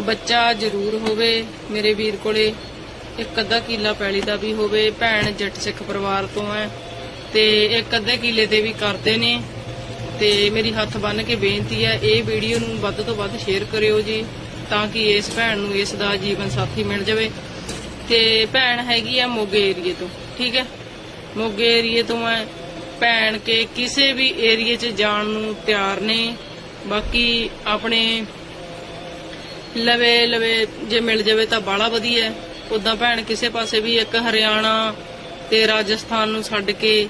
ਬੱਚਾ ਜ਼ਰੂਰ ਹੋਵੇ, ਮੇਰੇ ਵੀਰ ਕੋਲੇ ਇੱਕ ਅੱਧਾ ਕਿੱਲਾ ਪੈਲੀ ਦਾ ਵੀ ਹੋਵੇ, ਭੈਣ ਜੱਟ ਸਿੱਖ ਪਰਿਵਾਰ ਤੋਂ ਹੈ, ਤੇ ਇੱਕ ਅੱਧੇ ਕਿੱਲੇ ਤੇ ਵੀ ਕਰਦੇ ਨੇ, ਤੇ ਮੇਰੀ ਹੱਥ ਬੰਨ ਕੇ ਬੇਨਤੀ ਹੈ, ਇਹ ਵੀਡੀਓ ਨੂੰ ਵੱਧ ਤੋਂ ਵੱਧ ਸ਼ੇਅਰ ਕਰਿਓ ਜੀ, ਤਾਂ ਕਿ ਇਸ ਭੈਣ ਨੂੰ ਇਸ ਦਾ ਜੀਵਨ ਸਾਥੀ ਮਿਲ ਜਾਵੇ, ਤੇ ਭੈਣ ਹੈਗੀ ਆ ਮੋਗੇ ਏਰੀਏ ਤੋਂ, ਠੀਕ ਹੈ? ਮੋਗੇ ਏਰੀਏ ਤੋਂ ਹੈ ਭੈਣ ਕੇ ਕਿਸੇ ਵੀ ਏਰੀਏ 'ਚ ਜਾਣ ਨੂੰ ਤਿਆਰ ਨੇ, ਬਾਕੀ ਆਪਣੇ ਲਵੇ ਲਵੇ, ਜੇ ਮਿਲ ਜਾਵੇ ਤਾਂ ਬਾਲਾ ਵਧੀਆ ਉਦਾਂ ਭੈਣ ਕਿਸੇ ਪਾਸੇ ਵੀ ਇੱਕ ਹਰਿਆਣਾ ਤੇ ਰਾਜਸਥਾਨ ਨੂੰ ਛੱਡ ਕੇ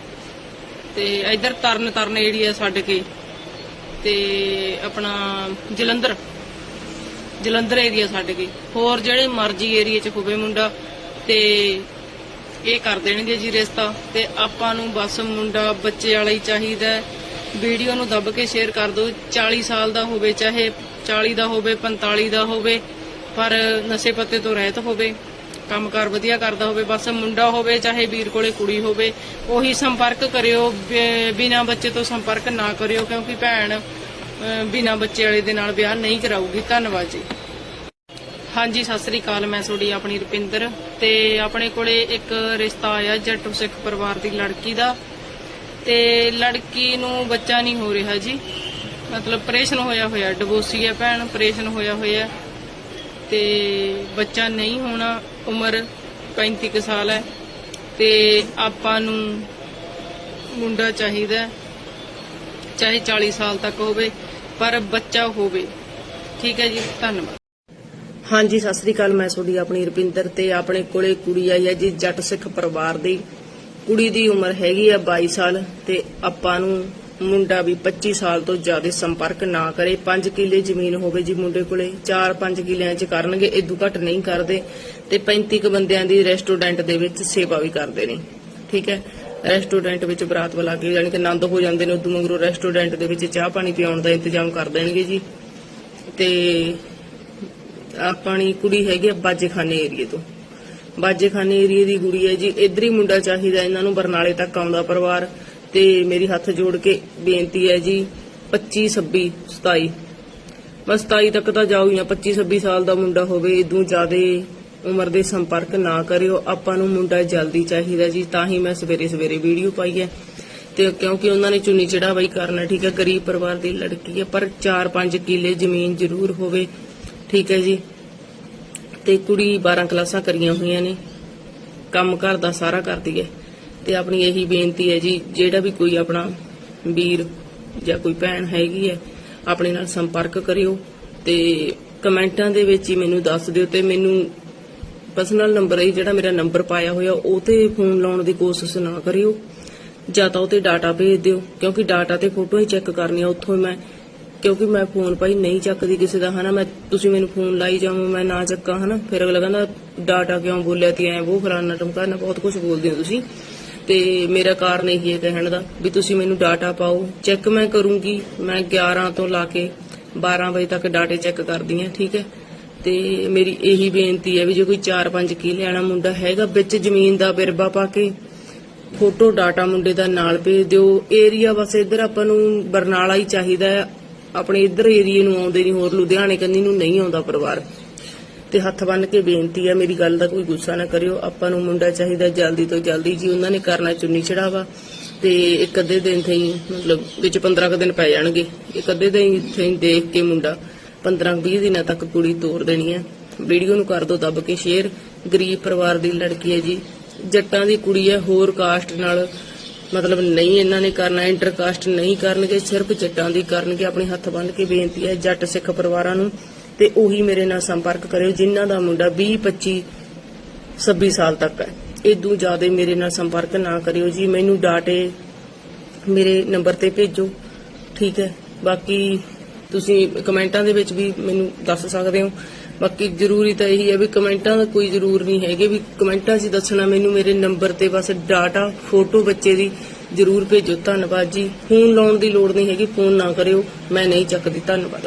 ਤੇ ਇਧਰ ਤਰਨ ਤਰਨ ਏਰੀਆ ਛੱਡ ਕੇ ਤੇ ਆਪਣਾ ਜਲੰਧਰ ਜਲੰਧਰ ਏਰੀਆ ਛੱਡ ਕੇ। ਹੋਰ ਜਿਹੜੇ ਮਰਜ਼ੀ ਏਰੀਆ 'ਚ ਹੋਵੇ ਮੁੰਡਾ ਤੇ ਇਹ ਕਰ ਦੇਣਗੇ ਜੀ ਰਿਸ਼ਤਾ ਤੇ ਆਪਾਂ ਨੂੰ ਬਸ ਮੁੰਡਾ ਬੱਚੇ ਵਾਲਾ ਹੀ ਚਾਹੀਦਾ ਵੀਡੀਓ ਨੂੰ ਦੱਬ ਕੇ ਸ਼ੇਅਰ ਕਰ ਦਿਓ। 40 ਸਾਲ ਦਾ ਹੋਵੇ ਚਾਹੇ 40 ਦਾ ਹੋਵੇ 45 ਦਾ ਹੋਵੇ ਪਰ ਨਸ਼ੇ ਪੱਤੇ ਤੋਂ ਰਹਿਤ ਹੋਵੇ ਕੰਮਕਾਰ ਵਧੀਆ ਕਰਦਾ ਹੋਵੇ ਬਸ ਮੁੰਡਾ ਹੋਵੇ ਚਾਹੇ ਵੀਰ ਕੋਲੇ ਕੁੜੀ ਹੋਵੇ ਉਹੀ ਸੰਪਰਕ ਕਰਿਓ ਬਿ- ਬਿਨਾਂ ਬੱਚੇ ਤੋਂ ਸੰਪਰਕ ਨਾ ਕਰਿਓ ਕਿਉਂਕਿ ਭੈਣ ਅਹ, ਬਿਨਾਂ ਬੱਚੇ ਵਾਲੇ ਦੇ ਨਾਲ ਵਿਆਹ ਨਹੀਂ ਕਰਾਊਗੀ। ਧੰਨਵਾਦ ਜੀ। ਹਾਂਜੀ ਸਤਿ ਸ੍ਰੀ ਅਕਾਲ ਮੈਂ ਤੁਹਾਡੀ ਆਪਣੀ ਰੁਪਿੰਦਰ ਤੇ ਆਪਣੇ ਕੋਲੇ ਇੱਕ ਰਿਸ਼ਤਾ ਆਇਆ ਜੱਟੂ ਸਿੱਖ ਪਰਿਵਾਰ ਦੀ ਲੜਕੀ ਦਾ ਤੇ ਲੜਕੀ ਨੂੰ ਬੱਚਾ ਨਹੀਂ ਹੋ ਰਿਹਾ ਜੀ। ਮਤਲਬ ਆਪਰੇਸ਼ਨ ਹੋਇਆ ਹੋਇਆ, ਡਿਵੋਰਸੀ ਹੈ ਭੈਣ ਆਪਰੇਸ਼ਨ ਹੋਇਆ ਹੋਇਆ। ਤੇ ਬੱਚਾ ਨਹੀਂ ਹੋਣਾ, ਉਮਰ 35 ਕੁ ਸਾਲ ਹੈ। ਤੇ ਆਪਾਂ ਨੂੰ ਮੁੰਡਾ ਚਾਹੀਦਾ ਚਾਹੇ 40 ਸਾਲ ਤੱਕ ਹੋਵੇ, ਪਰ ਬੱਚਾ ਹੋਵੇ। ਠੀਕ ਹੈ ਜੀ, ਧੰਨਵਾਦ। ਹਾਂਜੀ, ਸਤਿ ਸ੍ਰੀ ਅਕਾਲ, ਮੈਂ ਤੁਹਾਡੀ ਆਪਣੀ ਰਪਿੰਦਰ ਤੇ ਆਪਣੇ ਕੋਲੇ ਕੁੜੀ ਆਈ ਹੈ ਜੀ, ਜੱਟ ਸਿੱਖ ਪਰਿਵਾਰ ਦੀ। ਕੁੜੀ ਦੀ ਉਮਰ ਹੈਗੀ ਆ 22 ਸਾਲ ਤੇ ਆਪਾਂ ਨੂੰ ਮੁੰਡਾ ਵੀ 25 ਸਾਲ ਤੋਂ ਜ਼ਿਆਦਾ ਸੰਪਰਕ ਨਾ ਕਰੇ। 5 ਕਿੱਲੇ ਜ਼ਮੀਨ ਹੋਵੇ ਜੀ ਮੁੰਡੇ ਕੋਲੇ 4-5 ਕਿੱਲਿਆਂ 'ਚ ਕਰਨਗੇ ਇਦੋਂ ਘੱਟ ਨਹੀਂ ਕਰਦੇ ਤੇ 35 ਕੁ ਬੰਦਿਆਂ ਦੀ ਰੈਸਟੋਰੈਂਟ ਦੇ ਵਿੱਚ ਸੇਵਾ ਵੀ ਕਰਦੇ ਨੇ। ਠੀਕ ਹੈ? ਰੈਸਟੋਰੈਂਟ ਵਿੱਚ ਬਰਾਤ ਬੁਲਾ ਕੇ ਯਾਨੀ ਕਿ ਆਨੰਦ ਹੋ ਜਾਂਦੇ ਨੇ ਉਦੋਂ ਮਗਰੋਂ ਰੈਸਟੋਰੈਂਟ ਦੇ ਵਿੱਚ ਚਾਹ ਪਾਣੀ ਪਿਆਉਣ ਦਾ ਇੰਤਜ਼ਾਮ ਕਰ ਦੇਣਗੇ ਜੀ। ਤੇ ਆਪਣੀ ਕੁੜੀ ਹੈਗੀ ਆ ਬਾਜੇਖਾਨੇ ਏਰੀਏ ਤੋਂ। ਬਾਜੇਖਾਨੇ ਏਰੀਏ ਦੀ ਕੁੜੀ ਹੈ ਜੀ, ਇੱਧਰ ਹੀ ਮੁੰਡਾ ਚਾਹੀਦਾ, ਇਹਨਾਂ ਨੂੰ ਬਰਨਾਲੇ ਤੱਕ ਆਉਂਦਾ ਪਰਿਵਾਰ। ਤੇ ਮੇਰੀ ਹੱਥ ਜੋੜ ਕੇ ਬੇਨਤੀ ਹੈ ਜੀ 25 26 27 ਬਸ 27 ਤੱਕ ਤਾਂ ਜਾਓ ਹੀ ਨਾ 25 26 ਸਾਲ ਦਾ ਮੁੰਡਾ ਹੋਵੇ, ਇਦੋਂ ਜ਼ਿਆਦੇ ਉਮਰ ਦੇ ਸੰਪਰਕ ਨਾ ਕਰਿਓ, ਆਪਾਂ ਨੂੰ ਮੁੰਡਾ ਜਲਦੀ ਚਾਹੀਦਾ ਜੀ, ਤਾਂ ਹੀ ਮੈਂ ਸਵੇਰੇ ਸਵੇਰੇ ਵੀਡੀਓ ਪਾਈ ਹੈ। ਤੇ ਕਿਉਂਕਿ ਉਹਨਾਂ ਨੇ ਚੁੰਨੀ ਚੜਾਵਾਈ ਕਰਨਾ, ਠੀਕ ਹੈ, ਗਰੀਬ ਪਰਿਵਾਰ ਦੀ ਲੜਕੀ ਹੈ, ਪਰ 4-5 ਕਿੱਲੇ ਜ਼ਮੀਨ ਜ਼ਰੂਰ ਹੋਵੇ, ਠੀਕ ਹੈ ਜੀ। ਤੇ ਕੁੜੀ 12 ਕਲਾਸਾਂ ਕਰੀਆਂ ਹੋਈਆਂ ਨੇ, ਕੰਮ ਘਰ ਦਾ ਸਾਰਾ ਕਰਦੀ ਹੈ। ਤੇ ਆਪਣੀ ਇਹੀ ਬੇਨਤੀ ਹੈ ਜੀ, ਜਿਹੜਾ ਵੀ ਕੋਈ ਆਪਣਾ ਵੀਰ ਜਾਂ ਕੋਈ ਭੈਣ ਹੈਗੀ ਹੈ, ਆਪਣੇ ਨਾਲ ਸੰਪਰਕ ਕਰਿਓ ਤੇ ਕਮੈਂਟਾਂ ਦੇ ਵਿੱਚ ਹੀ ਮੈਨੂੰ ਦੱਸ ਦਿਓ ਤੇ ਮੈਨੂੰ ਪਰਸਨਲ ਨੰਬਰ ਹੈ ਜਿਹੜਾ ਮੇਰਾ ਨੰਬਰ ਪਾਇਆ ਹੋਇਆ, ਉਹ ਤੇ ਫੋਨ ਲਾਉਣ ਦੀ ਕੋਸ਼ਿਸ਼ ਨਾ ਕਰਿਓ ਜਾਂ ਤਾਂ ਉਹ ਤੇ ਡਾਟਾ ਭੇਜ ਦਿਓ, ਕਿਉਂਕਿ ਡਾਟਾ ਤੇ ਫੋਟੋ ਹੀ ਚੈੱਕ ਕਰਨੀਆਂ ਉੱਥੋਂ ਮੈਂ, ਕਿਉਂਕਿ ਮੈਂ ਫੋਨ ਭਾਈ ਨਹੀਂ ਚੱਕਦੀ ਕਿਸੇ ਦਾ, ਹਨਾ? ਮੈਂ, ਤੁਸੀਂ ਮੈਨੂੰ ਫੋਨ ਲਾਈ ਜਾਵੋ, ਮੈਂ ਨਾ ਚੱਕਾਂ, ਹਨਾ? ਫਿਰ ਅਗਲਾ ਕਹਿੰਦਾ ਡਾਟਾ ਕਿਉਂ ਬੋਲਿਆ ਤੀ? ਐ ਉਹ ਫਲਾਨਾ ਟਮਕਾਨਾ ਬਹੁਤ ਕੁਝ ਬੋਲਦੇ ਹੋ ਤੁਸੀਂ। ਤੇ ਮੇਰਾ ਕਾਰਨ ਇਹੀ ਹੈ ਕਹਿਣ ਦਾ ਵੀ ਤੁਸੀਂ ਮੈਨੂੰ ਡਾਟਾ ਪਾਓ। ਚੈੱਕ ਮੈਂ ਕਰੂੰਗੀ। ਮੈਂ 11 ਤੋਂ ਲਾ ਕੇ 12 ਵਜੇ ਤੱਕ ਡਾਟੇ ਚੈੱਕ ਕਰਦੀ ਆ ਠੀਕ ਹੈ? ਤੇ ਮੇਰੀ ਇਹੀ ਬੇਨਤੀ ਹੈ ਵੀ ਜੇ ਕੋਈ 4-5 ਕਿੱਲੇ ਵਾਲਾ ਮੁੰਡਾ ਹੈਗਾ, ਵਿੱਚ ਜ਼ਮੀਨ ਦਾ ਬਿਰਬਾ ਪਾ ਕੇ ਫੋਟੋ ਡਾਟਾ ਮੁੰਡੇ ਦਾ ਨਾਲ ਭੇਜ ਦਿਓ। ਏਰੀਆ ਬਸ ਇੱਧਰ ਆਪਾਂ ਨੂੰ ਬਰਨਾਲਾ ਹੀ ਚਾਹੀਦਾ ਹੈ। ਆਪਣੇ ਇੱਧਰ ਏਰੀਏ ਨੂੰ ਆਉਂਦੇ ਨਹੀਂ, ਹੋਰ ਲੁਧਿਆਣੇ ਕੰਨੀ ਨੂੰ ਨਹੀਂ ਆਉਂਦਾ ਪਰਿਵਾਰ। ਤੇ ਹੱਥ ਬੰਨ ਕੇ ਬੇਨਤੀ ਹੈ ਮੇਰੀ ਗੱਲ ਦਾ ਕੋਈ ਗੁੱਸਾ ਨਾ ਕਰਿਓ। ਆਪਾਂ ਨੂੰ ਮੁੰਡਾ ਚਾਹੀਦਾ ਜਲਦੀ ਤੋਂ ਜਲਦੀ। ਜੀ, ਉਹਨਾਂ ਨੇ ਕਰਨਾ ਚੁੰਨੀ ਚੜਾਵਾ ਤੇ ਇੱਕ ਅੱਧੇ ਦਿਨ ਥਈ, ਮਤਲਬ ਵਿੱਚ 15 ਕੁ ਦਿਨ ਪੈ ਜਾਣਗੇ। ਇੱਕ ਅੱਧੇ ਦਿਨ ਥਈ ਦੇਖ ਕੇ ਮੁੰਡਾ 15 20 ਦਿਨਾਂ ਤੱਕ ਕੁੜੀ ਤੋਰ ਦੇਣੀ ਹੈ ਵੀਡੀਓ ਨੂੰ ਕਰ ਦੋ, ਦੱਬ ਕੇ ਸ਼ੇਅਰ ਗਰੀਬ ਪਰਿਵਾਰ ਦੀ ਲੜਕੀ ਹੈ ਜੀ। ਜੱਟਾਂ ਦੀ ਕੁੜੀ ਹੈ ਹੋਰ ਕਾਸਟ ਨਾਲ ਮਤਲਬ ਨਹੀਂ ਇਹਨਾਂ ਨੇ ਕਰਨਾ ਇੰਟਰ ਕਾਸਟ ਨਹੀਂ ਕਰਨਗੇ, ਸਿਰਫ ਜੱਟਾਂ ਦੀ ਕਰਨਗੇ। ਆਪਣੇ ਹੱਥ ਬੰਨ ਕੇ ਬੇਨਤੀ ਹੈ ਜੱਟ ਸਿੱਖ ਪਰਿਵਾਰਾਂ ਨੂੰ ਤੇ ਉਹੀ ਮੇਰੇ ਨਾਲ ਸੰਪਰਕ ਕਰਿਓ, ਜਿਨ੍ਹਾਂ ਦਾ ਮੁੰਡਾ 20 25 26 ਸਾਲ ਤੱਕ ਹੈ। ਇਦੋਂ ਜ਼ਿਆਦਾ ਮੇਰੇ ਨਾਲ ਸੰਪਰਕ ਨਾ ਕਰਿਓ ਜੀ। ਮੈਨੂੰ ਡਾਟੇ ਮੇਰੇ ਨੰਬਰ ਤੇ ਭੇਜੋ, ਠੀਕ ਹੈ? ਬਾਕੀ ਤੁਸੀਂ ਕਮੈਂਟਾਂ ਦੇ ਵਿੱਚ ਵੀ ਮੈਨੂੰ ਦੱਸ ਸਕਦੇ ਹੋ। ਬਾਕੀ ਜ਼ਰੂਰੀ ਤਾਂ ਇਹੀ ਹੈ ਵੀ ਕਮੈਂਟਾਂ ਦਾ ਕੋਈ ਜ਼ਰੂਰ ਨਹੀਂ ਹੈਗੇ ਵੀ ਕਮੈਂਟਾਂ 'ਚ ਦੱਸਣਾ। ਮੈਨੂੰ ਮੇਰੇ ਨੰਬਰ ਤੇ ਬਸ ਡਾਟਾ, ਫੋਟੋ ਬੱਚੇ ਦੀ ਜ਼ਰੂਰ ਭੇਜੋ। ਧੰਨਵਾਦ ਜੀ। ਫੋਨ ਲਾਉਣ ਦੀ ਲੋੜ ਨਹੀਂ ਹੈਗੀ। ਫੋਨ ਨਾ ਕਰਿਓ। ਮੈਂ ਨਹੀਂ ਚੱਕਦੀ। ਧੰਨਵਾਦ।